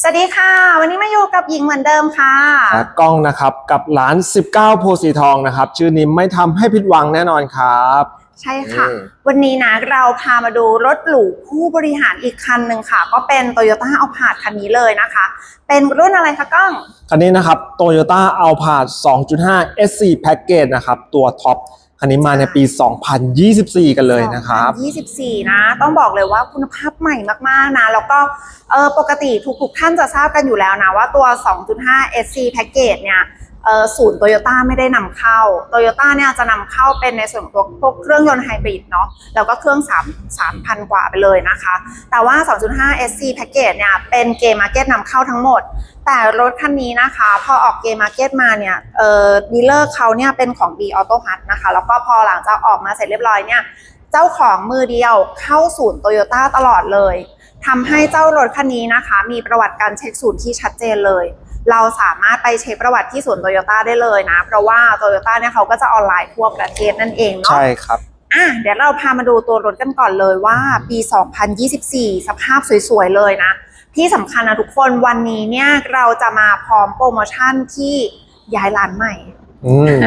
สวัสดีค่ะ วันนี้มาอยู่กับหญิงเหมือนเดิมค่ะและกล้องนะครับกับร้าน 19 โพสีทองนะครับ ชื่อนี้ไม่ทำให้ผิดหวังแน่นอนครับ ใช่ค่ะ อืม วันนี้นะเราพามาดูรถหรูผู้บริหารอีกคันหนึ่งค่ะ ก็เป็น Toyota a l p a r d คันนี้เลยนะคะ เป็นรุ่นอะไรคะก้อง คันนี้นะครับ Toyota Alphard 2.5 SC Package นะครับ ตัวท็อป คันนี้มาในปี 2024 กันเลยนะครับ2024 นะ ต้องบอกเลยว่าคุณภาพใหม่มากๆนะ แล้วก็เออปกติทุกๆท่านจะทราบกันอยู่แล้วนะว่าตัว 2.5 SC Package เนี่ยเออ ศูนย์โตโยต้าไม่ได้นำเข้าโตโยต้าเนี่ยจะนำเข้าเป็นในส่วนของพวกเครื่องยนต์ไฮบริดเนาะแล้วก็เครื่อง3 3,000 กว่าไปเลยนะคะ แต่ว่า 2.5 SC Package เนี่ยเป็นเกมมาร์เก็ตนำเข้าทั้งหมด แต่รถคันนี้นะคะ พอออกเกมมาร์เก็ตมาเนี่ยเอ่อดีลเลอร์เขาเนี่ยเป็นของ B Auto Hut นะคะ แล้วก็พอหลังจากออกมาเสร็จเรียบร้อยเนี่ยเจ้าของมือเดียวเข้าศูนย์โตโยต้าตลอดเลยทำให้เจ้ารถคันนี้นะคะ มีประวัติการเช็คศูนย์ที่ชัดเจนเลย เราสามารถไปเช็คประวัติที่ศูนย์โตโยต้าได้เลยนะ เพราะว่าโตโยต้าเนี่ยเขาก็จะออนไลน์ทั่วประเทศนั่นเองเนาะใช่ครับอะเดี๋ยวเราพามาดูตัวรถกันก่อนเลยว่าปี 2024 สภาพสวยๆเลยนะ ที่สำคัญนะทุกคนวันนี้เนี่ยเราจะมาพร้อมโปรโมชั่นที่ย้ายร้านใหม่อืม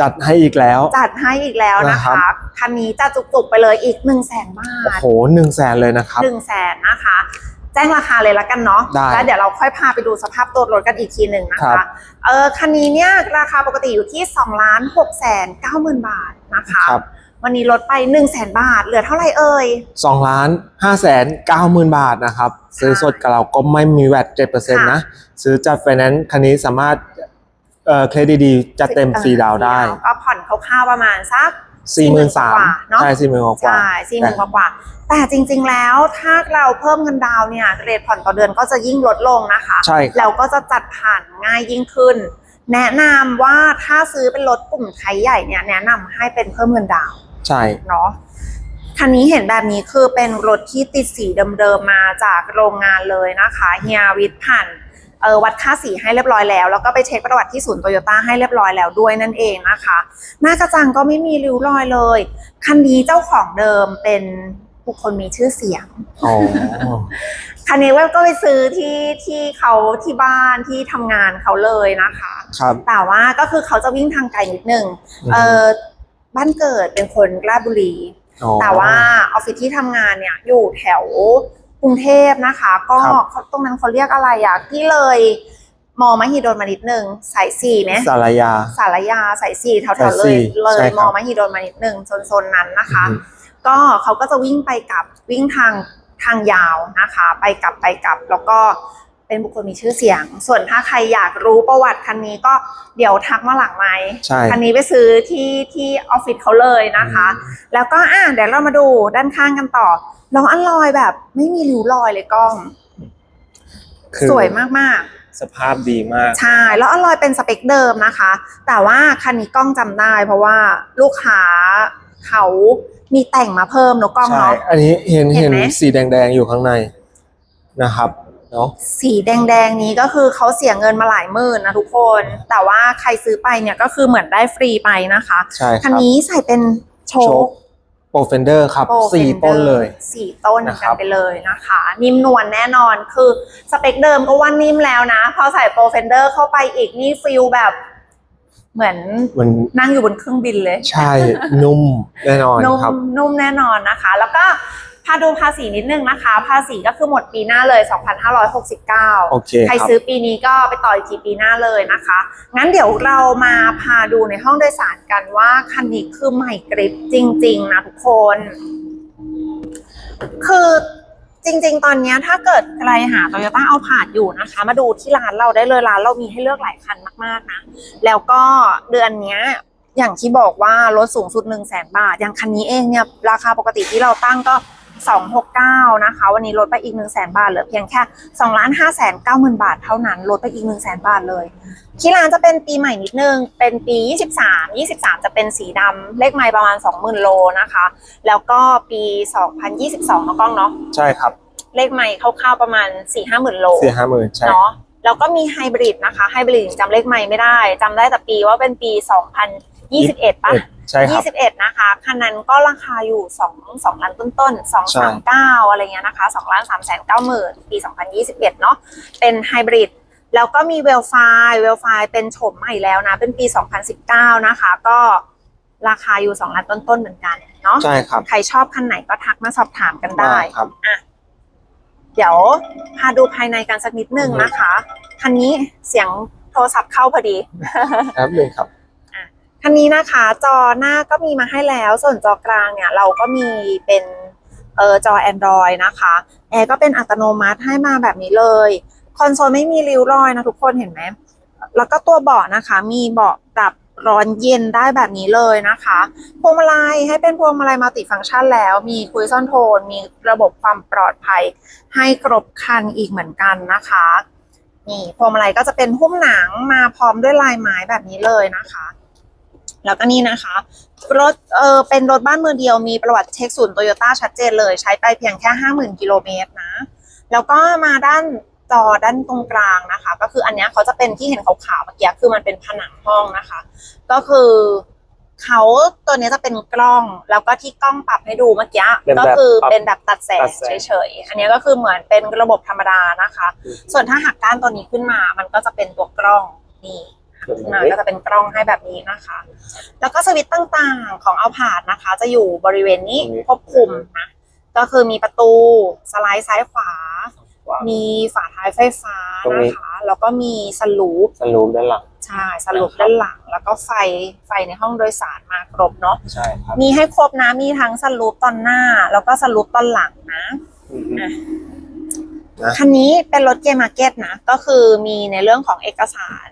จัดให้อีกแล้ว จัดให้อีกแล้วนะนะครัคะบ คันนี้จะจุกๆไปเลยอีก1 0 0 0 0แสนบาโอ้ทโหหนึ่งแสนเลยนะครับ หนึ่งแสนนะคะ แจ้งราคาเลยละกันเนาะได้แล้วเดี๋ยวเราค่อยพาไปดูสภาพตัวรถกันอีกทีหนึ่งนะครัคะบ เออคันนี้เนี่ยราคาปกติอยู่ที่2ล้าน6แสน9หมื่นบาทนะคะ ครับวันนี้ลดไป1 0 0 0 0แสนบาท เหลือเท่าไหร่เอ่ย2ล้าน5แสน9หมื่นบาทนะครับ ซื้อสดกับเราก็ไม่มีแวด7%นะ ซื้อจัดไฟแนนซ์คันนี้สามารถเอ่อเครดิตดีจัดเต็มฟรีดาวน์ได้ ก็ผ่อนคร่าวๆประมาณสัก สี่หมื่นสามกว่าเนอะใช่สี่หมื่นกว่าใช่สี่หมื่นกว่าๆแต่จริง ๆ แล้วถ้าเราเพิ่มเงินดาวน์เนี่ยเรทผ่อนต่อเดือนก็จะยิ่งลดลงนะคะใช่ครับแล้วก็จะจัดผ่านง่ายยิ่งขึ้น แนะนำว่าถ้าซื้อเป็นรถกลุ่มไทยใหญ่เนี่ยแนะนำให้เป็นเพิ่มเงินดาวน์ใช่เนาะคันนี้เห็นแบบนี้คือเป็นรถที่ติดสีเดิมๆมาจากโรงงานเลยนะคะเฮียวิทย์ผ่าน เออวัดค่าสีให้เรียบร้อยแล้ว แล้วก็ไปเช็คประวัติที่ศูนย์โตโยต้าให้เรียบร้อยแล้วด้วยนั่นเองนะคะ หน้ากระจังก็ไม่มีริ้วรอยเลย คันนี้เจ้าของเดิมเป็นบุคคลมีชื่อเสียงอ๋อคันนี้เว็บก็ไปซื้อที่ที่เขาที่บ้านที่ทำงานเขาเลยนะคะครับแต่ว่าก็คือเขาจะวิ่งทางไกลนิดนึงอืมเออบ้านเกิดเป็นคนราชบุรีอ๋อแต่ว่าออฟฟิศที่ทำงานเนี่ยอยู่แถวก รุงเทพนะคะ ก็ครับเขาตรงนั้นเขาเรียกอะไรอะที่เลยมอมหิดลมานิดนึงสายสี่ไหมสารยาสารยาสายสี่แถวสายๆเลสี่ยเลใช่ยครับมอมหิดลมานิดนึงโซนๆนั้นนะคะอืมก็เขาก็จะวิ่งไปกลับวิ่งทางทางยาวนะคะ ไปกลับไปกลับแล้วก็ เป็นบุคคลมีชื่อเสียง ส่วนถ้าใครอยากรู้ประวัติคันนี้ก็เดี๋ยวทักมาหลังไหมค์ใช่คันนี้ไปซื้อที่ที่ออฟฟิศเขาเลยนะคะ แล้วก็อะเดี๋ยวเรามาดูด้านข้างกันต่อล้ออันลอยแบบไม่มีริ้วรอยเลยกล้อง คือสวยมากสภาพดีมากๆใช่ แล้วอันลอยเป็นสเปคเดิมนะคะ แต่ว่าคันนี้กล้องจำได้ เพราะว่าลูกค้าเขามีแต่งมาเพิ่มเนอะกล้องใช่เนาะอันนี้เห็นเห็เห็นนไหมสีแดงๆอยู่ข้างในนะครับ เนาะสีแดงๆนี้ก็คือเขาเสียเงินมาหลายหมื่นนะทุกคน แต่ว่าใครซื้อไปเนี่ยก็คือเหมือนได้ฟรีไปนะคะใช่คคัรันบนี้ใส่เป็นโชโชคคโปรเฟนเดอร์ครับโปรสี่ Fender ต้นเลยสี่ต้นนะคกัรันบไปเลยนะคะ นิ่มนวลแน่นอนคือสเปคเดิมก็ว่านิ่มแล้วนะ พอใส่โปรเฟนเดอร์เข้าไปอีกนี่ฟิลแบบเหมือนมันนั่งอยู่บนเครื่องบินเลย ใช่ นุ่มแน่นอนนุ่มครับนุ่มแน่นอนนะคะ แล้วก็ พาดูภาษีนิดนึงนะคะ ภาษีก็คือหมดปีหน้าเลย 2569 โอเคใครครับ ซื้อปีนี้ก็ไปต่ออีกทีปีหน้าเลยนะคะ งั้นเดี๋ยวเรามาพาดูในห้องโดยสารกันว่าคันนี้คือใหม่กริบจริง ๆ นะทุกคน คือจริง ๆ ตอนเนี้ยถ้าเกิดใครหา Toyota เอาผาดอยู่นะคะ มาดูที่ร้านเราได้เลยร้านเรามีให้เลือกหลายคันมากๆนะ แล้วก็เดือนเนี้ย อย่างที่บอกว่ารถสูงสุด1 0 0 0 0แสนบาท อย่างคันนี้เองเนี่ยราคาปกติที่เราตั้งก็ 269 นะคะ วันนี้ลดไปอีก 1 0 0 0 0แสนบาทเหลือเพียงแค่2ล้าน5แสน9หมื่นบาทเท่านั้นลดไปอีก 1 0 0 0 0แสนบาทเลยที่ร้านจะเป็นปีใหม่นิดนึง เป็นปี 23 23 จะเป็นสีดำเลขไมล์ประมาณ 20,000 โลนะคะ แล้วก็ปี 2022เนาะกล้องเนาะใช่ครับ เลขไมล์คร่าวๆประมาณ 4-5หมื่นโลสี่ห้าหมื่นใช่ เนาะแล้วก็มีไฮบริดนะคะไฮบริดจำเลขไม่ไม่ได้จำได้แต่ปีว่าเป็นปี 2021ปะ ใช่ครับ21 นะคะคันนั้นก็ราคาอยู่2 2ล้านต้นๆใช่239 อะไรเงี้ยนะคะ2ล้าน3แสน9หมื่นปี 2021 เนาะเป็นไฮบริดแล้วก็มีเวลไฟเวลไฟเป็นโฉมใหม่แล้วนะ เป็นปี 2019 นะคะ ก็ราคาอยู่2ล้านต้นๆเหมือนกันเนาะใช่ครับใครชอบคันไหนก็ทักมาสอบถามกันได้ครับเดี๋ยวพาดูภายในกันสักนิดนึงนะคะ คันนี้เสียงโทรศัพท์เข้าพอดี ครับเลยครับ คันนี้นะคะจอหน้าก็มีมาให้แล้ว ส่วนจอกลางเนี่ยเราก็มีเป็นเออจอ Android นะคะแอร์ก็เป็นอัตโนมัติให้มาแบบนี้เลย คอนโซลไม่มีริ้วรอยนะทุกคนเห็นไหมแล้วก็ตัวเบาะนะคะ มีเบาะปรับร้อนเย็นได้แบบนี้เลยนะคะ พวงมาลัยให้เป็นพวงมาลัยมัลติฟังก์ชันแล้ว มีคุยซ่อนโทน มีระบบความปลอดภัย ให้ครบคันอีกเหมือนกันนะคะ นี่พวงมาลัยก็จะเป็นหุ้มหนังมาพร้อมด้วยลายไม้แบบนี้เลยนะคะ แล้วก็นี่นะคะ รถเออเป็นรถบ้านมือเดียวมีประวัติเช็คศูนย์โตโยต้าชัดเจนเลย ใช้ไปเพียงแค่ห้าหมื่นกิโลเมตรนะ แล้วก็มาด้านจอด้านตรงกลางนะคะ ก็คืออันเนี้ยเขาจะเป็นที่เห็นขาวๆเมื่อกี้คือมันเป็นผนังห้องนะคะ ก็คือเขาตัวเนี้ยจะเป็นกล้องแล้วก็ที่กล้องปรับให้ดูเมื่อกี้เป็นแบบก็คือปรับเป็นแบบตัดแสตังดแสงเฉยๆอันเนี้ยก็คือเหมือนเป็นระบบธรรมดานะคะอืมส่วนถ้าหักก้านตัวนี้ขึ้นมา มันก็จะเป็นตัวกล้องนี่ หักขึ้นมาก็จะเป็นกล้องให้แบบนี้นะคะ แล้วก็สวิตช์ต่างๆของเอาผาดนะคะ จะอยู่บริเวณนี้ตรงนี้ควบคุมนะก็คือมีประตูสไลด์ซ้ายขวา มีฝาท้ายไฟฟ้าตรงนี้นะคะ แล้วก็มีสลูปสรูปด้านหลังใช่สลูปด้านหลัง แล้วก็ไฟไฟในห้องโดยสารมาครบเนาะใช่ครับมีให้ครบนะมีทั้งสลูปตอนหน้า แล้วก็สลูปตอนหลังนะอือฮึอะนะคันนี้เป็นรถเกมมาร์เก็ตนะ ก็คือมีในเรื่องของเอกสาร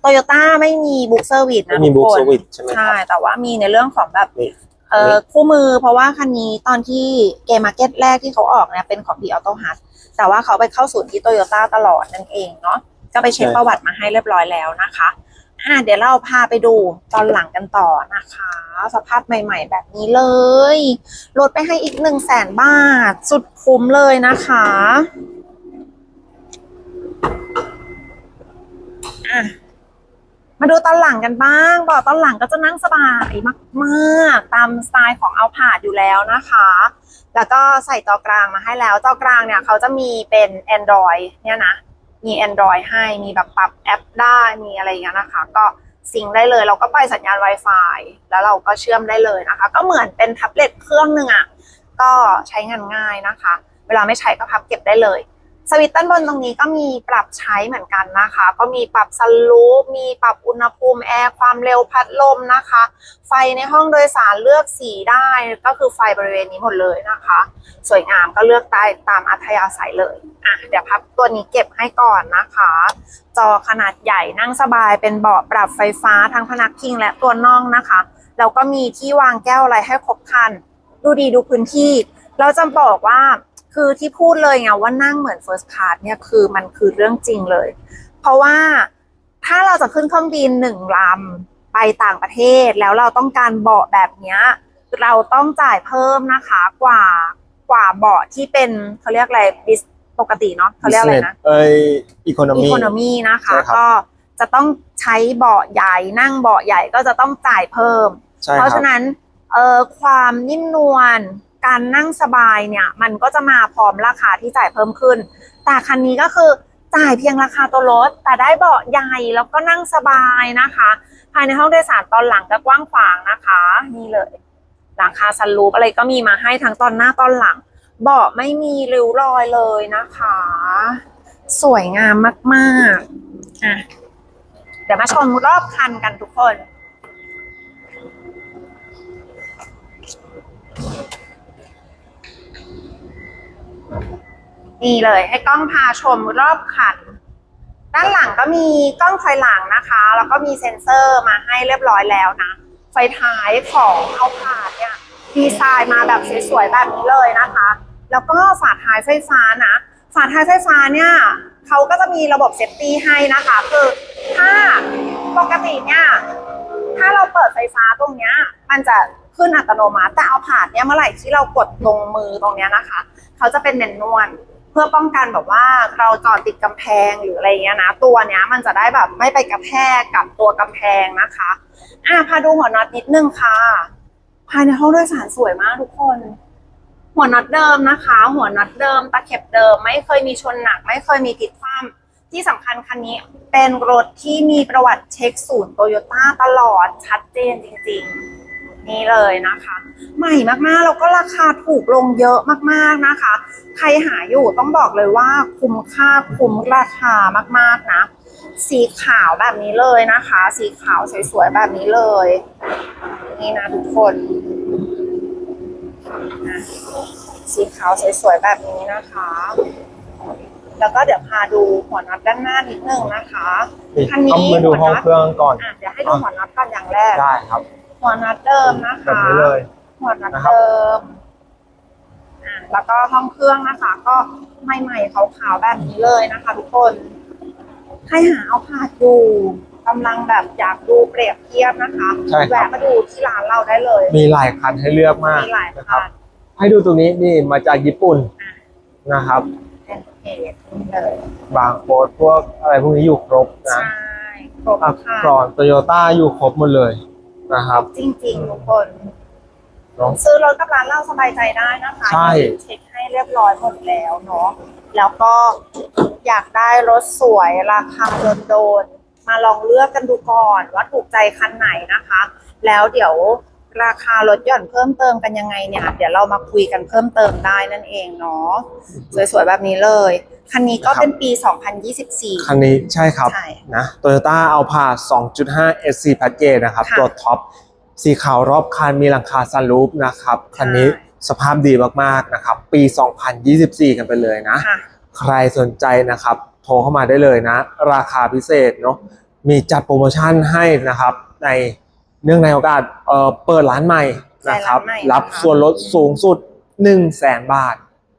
โตโยต้าไม่มีบุ๊กเซอร์วิสไม่นะมีทุกบุ๊กคนสวิตใช่ไหมคใช่ รับ แต่ว่ามีในเรื่องของแบบนี่เอ่อคู่มือเพราะว่าคันนี้ตอนที่เกมมาร์เก็ตแรกที่เขาออกเนี่ยเป็นของดีออโต้ฮัทแต่ว่าเขาไปเข้าศูนย์ที่โตโยต้าตลอดนั่นเองเนาะก็ไปเช็คใช่ ประวัติมาให้เรียบร้อยแล้วนะคะอ่าเดี๋ยวเราพาไปดูตอนหลังกันต่อนะคะ สภาพใหม่ๆ แบบนี้เลยลดไปให้อีกหนึ่งแสนบาท สุดคุ้มเลยนะคะอะ มาดูตอนหลังกันบ้างบอกตอนหลังก็จะนั่งสบายมากๆ ตามสไตล์ของเอาผาดอยู่แล้วนะคะ แล้วก็ใส่จอกลางมาให้แล้วจอกลางเนี่ยเขาจะมีเป็น Android เนี่ยนะ มี Android ให้มีแบบปรับแอปได้มีอะไรอย่างเงี้ยนะคะ ก็ซิงได้เลย เราก็ไปสัญญาณ Wi-Fi แล้วเราก็เชื่อมได้เลยนะคะ ก็เหมือนเป็นแท็บเล็ตเครื่องหนึ่งอะ่ะก็ใช้งานง่ายนะคะ เวลาไม่ใช้ก็พับเก็บได้เลย สวิตช์ด้านบนตรงนี้ก็มีปรับใช้เหมือนกันนะคะ ก็มีปรับสลูป มีปรับอุณหภูมิแอร์ความเร็วพัดลมนะคะ ไฟในห้องโดยสารเลือกสีได้ก็คือไฟบริเวณนี้หมดเลยนะคะ สวยงามก็เลือกได้ตามอัธยาศัยเลยอะเดี๋ยวพับตัวนี้เก็บให้ก่อนนะคะ จอขนาดใหญ่นั่งสบายเป็นเบาะปรับไฟฟ้าทั้งพนักพิงและตัวน่องนะคะแล้วก็มีที่วางแก้วอะไรให้ครบครัน ดูดีดูพื้นที่ เราจะบอกว่า คือที่พูดเลยไงว่านั่งเหมือน first class เนี่ยคือมันคือเรื่องจริงเลย เพราะว่าถ้าเราจะขึ้นเครื่องบินหนึ่งลำไปต่างประเทศแล้วเราต้องการเบาะแบบเนี้ยเราต้องจ่ายเพิ่มนะคะกว่ากว่าเบาะที่เป็นเขาเรียกอะไรบิสปกติเนาะเขาเรียกอะไรนะเอ้ยอีโคโนอีมีโคโนมีนะคะใช่ครับก็จะต้องใช้เบาะใหญ่นั่งเบาะใหญ่ก็จะต้องจ่ายเพิ่มใช่เพคราะรับฉะนั้นเอ่อความนิ่มนวล การนั่งสบายเนี่ย มันก็จะมาพร้อมราคาที่จ่ายเพิ่มขึ้น แต่คันนี้ก็คือจ่ายเพียงราคาตัวรถ แต่ได้เบาะใหญ่แล้วก็นั่งสบายนะคะ ภายในห้องโดยสารตอนหลังก็กว้างขวางนะคะนี่เลยหลังคาซันรูปอะไรก็มีมาให้ทั้งตอนหน้าตอนหลัง เบาะไม่มีริ้วรอยเลยนะคะ สวยงามมากๆอะเดี๋ยวมาชมรอบคันกันทุกคน นี่เลยให้กล้องพาชมรอบคัน ด้านหลังก็มีกล้องถอยหลังนะคะ แล้วก็มีเซ็นเซอร์มาให้เรียบร้อยแล้วนะ ไฟท้ายของเอาผาดเนี่ยดีไซน์มาแบบสวยๆแบบนี้เลยนะคะ แล้วก็ฝาท้ายไฟฟ้านะ ฝาท้ายไฟฟ้าเนี่ยเขาก็จะมีระบบเซฟตี้ให้นะคะ คือถ้าปกติเนี่ยถ้าเราเปิดไฟฟ้าตรงเนี้ย มันจะ ขึ้นอัตโนมัติแต่เอาผาดเนี่ยเมื่อไหร่ที่เรากดตรงมือตรงเนี้ยนะคะ เขาจะเป็นแมนนวลเพื่อป้องกันแบบว่าเราจอดติดกำแพงหรืออะไรเงี้ยนะ ตัวเนี้ยมันจะได้แบบไม่ไปกระแทกกับตัวกำแพงนะคะอะพาดูหัวน็อตนิดนึงค่ะ ภายในห้องโดยสารสวยมากทุกคน หัวน็อตเดิมนะคะ หัวน็อตเดิม ตะเข็บเดิม ไม่เคยมีชนหนัก ไม่เคยมีติดความที่สำคัญคันนี้เป็นรถที่มีประวัติเช็คศูนย์โตโยต้าตลอดชัดเจนจริง ๆ นี่เลยนะคะ ใหม่มากๆแล้วก็ราคาถูกลงเยอะมากๆนะคะ ใครหาอยู่ต้องบอกเลยว่าคุ้มค่าคุ้มราคามากๆนะ สีขาวแบบนี้เลยนะคะ สีขาวสวยๆแบบนี้เลย นี่นะทุกคนนะสีขาวสวยๆแบบนี้นะคะ แล้วก็เดี๋ยวพาดูหัวน็อตด้านหน้านิดนึงนะคะคันนี้ต้องมาดูห้องเครื่องก่อน อะเดี๋ยวให้ดูหัวน็อตก่อนอย่างแรก ได้ครับ หัวน็อตเดิมนะแบบคะ นี้เลย หัวน็อตนะครับ เดิมอะแล้วก็ห้องเครื่องนะคะ ก็ใหม่ๆขาวๆแบบนี้เลยนะคะทุกคน ใครหาเอาผาดอยู่กำลังแบบอยากดูเปรียบเทียบนะคะใช่ครับ แวะมาดูที่ร้านเราได้เลย มีหลายคันให้เลือกมากมีหลายนะคคัรับ นให้ดูตรงนี้นี่มาจากญี่ปุ่นอะนะครับ เป็นเพจนี่เลยบางโค้ดพวกอะไรพวกนี้อยู่ครบนะใช่ครบอักค่ะกรอนโตโยต้าอยู่ครบหมดเลย นะครับ จริงๆทุกคนเนาะซื้อรถกับร้านเราสบายใจได้นะคะใช่ เช็คให้เรียบร้อยหมดแล้วเนาะแล้วก็อยากได้รถสวยราคาโดนๆมาลองเลือกกันดูก่อนว่าถูกใจคันไหนนะคะ แล้วเดี๋ยวราคาลดหย่อนเพิ่มเติมกันยังไงเนี่ย เดี๋ยวเรามาคุยกันเพิ่มเติมได้นั่นเองเนาะสวยๆแบบนี้เลย คันนี้ก็เป็นปี 2024 คันนี้ใช่ครับใช่นะโตโยต้าเอาผ่า2.5 SC Package นะครับค่ะตัวท็อปสีขาวรอบคันมีหลังคาซันรูฟนะครับ คันนี้ใช่สภาพดีมากๆนะครับ ปี 2024 กันไปเลยนะค่ะใครสนใจนะครับ โทรเข้ามาได้เลยนะ ราคาพิเศษเนาะมีจัดโปรโมชั่นให้นะครับ ในเนื่องในโอกาสเอ่อเปิดร้านใหม่นะครับใช่ร้านใหม่นะคะรับส่วนลดสูงสุด 1 0 0 0 0แสนบาท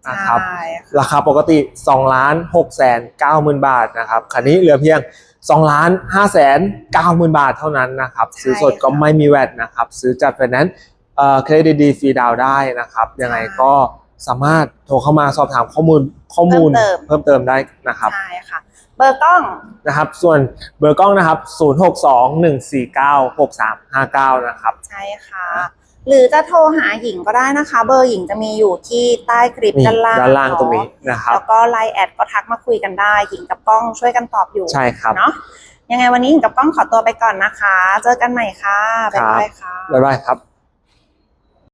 นะครับใช่ค่ะราคาปกติ2ล้าน6แสน9หมื่นบาทนะครับคันนี้เหลือเพียง2ล้าน5แสน9หมื่นบาทเท่านั้นนะครับใช่ซื้อสดก็ค่ะไม่มีแวดนะครับซื้อจัดไฟแนนซ์เอ่อเครดิตดีฟรีดาวน์ได้นะครับยังไงก็สามารถโทรเข้ามาสอบถามข้อมูลข้อมูลเพิ่มเติมเพิ่มเติมได้นะครับใช่ค่ะเบอร์กล้องนะครับ ส่วนเบอร์กล้องนะครับ 0621496359 นะครับ ใช่ค่ะ หรือจะโทรหาหญิงก็ได้นะคะ เบอร์หญิงจะมีอยู่ที่ใต้คลิปนี่ด้านล่างด้านล่างตรงนี้เาะนะครับ แล้วก็ไลน์แอดก็ทักมาคุยกันได้ หญิงกับกล้องช่วยกันตอบอยู่ใช่ครับ เนาะยังไงวันนี้หญิงกับกล้องขอตัวไปก่อนนะคะ เจอกันใหม่ค่ะบ๊ายบายค่ะ บ๊ายบายครับ